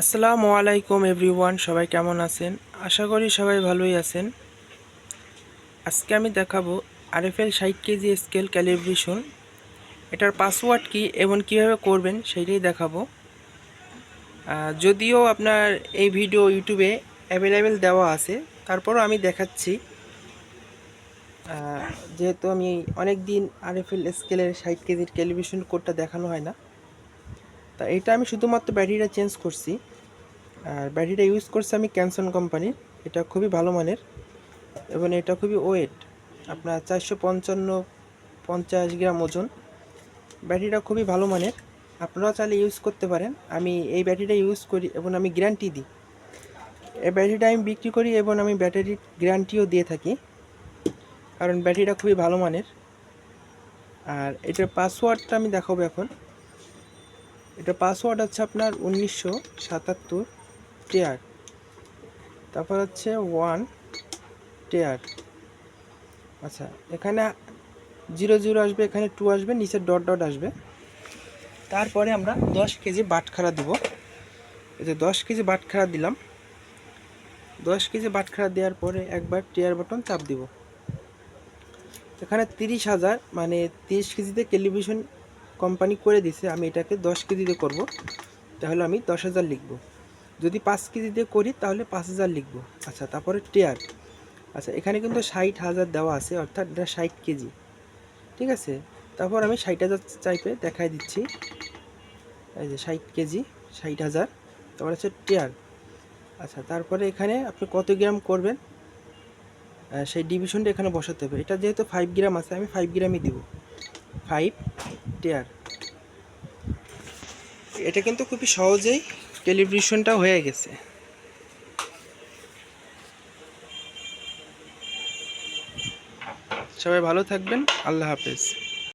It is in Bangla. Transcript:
আসসালামু আলাইকুম এভরিওয়ান, সবাই কেমন আছেন? আশা করি সবাই ভালোই আছেন। আজকে আমি দেখাবো আরএফএল ষাট কেজি স্কেল ক্যালিব্রেশন। এটার পাসওয়ার্ড কি এবং কীভাবে করবেন সেইটাই দেখাবো। যদিও আপনার এই ভিডিও ইউটিউবে অ্যাভেলেবেল দেওয়া আছে, তারপরও আমি দেখাচ্ছি। যেহেতু আমি অনেক দিন আরএফএল স্কেলের ষাট কেজির ক্যালিব্রেশন কোডটা দেখানো হয় না। তা এটা আমি শুধুমাত্র ব্যাটারিটা চেঞ্জ করছি। আর ব্যাটারিটা ইউজ করছি আমি ক্যানসন কোম্পানির। এটা খুবই ভালো মানের। এবং এটা খুবই ওয়েট। আপনার চারশো পঞ্চান্ন, পঞ্চাশ গ্রাম ওজন। ব্যাটারিটা খুবই ভালো মানের। আপনারাও চাইলে ইউজ করতে পারেন। আমি এই ব্যাটারিটা ইউজ করি এবং আমি গ্যারান্টি দিই। এই ব্যাটারিটা আমি বিক্রি করি এবং আমি ব্যাটারির গ্যারান্টিও দিয়ে থাকি। কারণ ব্যাটারিটা খুবই ভালো মানের। আর এটার পাসওয়ার্ডটা আমি দেখাবো এখন। এটা পাসওয়ার্ড হচ্ছে আপনার উনিশশো সাতাত্তর টেয়ার তারপর হচ্ছে ওয়ান টেয়ার আচ্ছা এখানে জিরো জিরো আসবে, এখানে টু আসবে, নিচে ডট ডট আসবে। তারপরে আমরা দশ কেজি বাটখারা দিব। এই যে দশ কেজি বাটখারা দিলাম। দশ কেজি বাটখারা দেওয়ার পরে একবার টেয়ার বাটন চাপ দিব। এখানে তিরিশ হাজার মানে তিরিশ কেজিতে টেলিভিশন কোম্পানি করে দিছে, আমি এটাকে দশ কেজিতে করব। তাহলে আমি দশ হাজার লিখব। যদি পাঁচ কেজিতে করি, তাহলে পাঁচ হাজার লিখব। আচ্ছা তারপরে টেয়ার। আচ্ছা এখানে কিন্তু ষাট হাজার দেওয়া আছে, অর্থাৎ এটা ষাট কেজি। ঠিক আছে? তারপর আমি ষাট হাজার চাইপে দেখাই দিচ্ছি। এই যে ষাট কেজি, ষাট হাজার। তারপর হচ্ছে টেয়ার। আচ্ছা তারপরে এখানে আপনি কত গ্রাম করবেন? সেই ডিভিশনটা এখানে বসাতে হবে। এটা যেহেতু ফাইভ গ্রাম আছে, আমি ফাইভ গ্রামই দিব। Five tier. এটা কিন্তু খুবই সহজেই টেলিভিশনটা হয়ে গেছে। সবাই ভালো থাকবেন। আল্লাহ হাফেজ।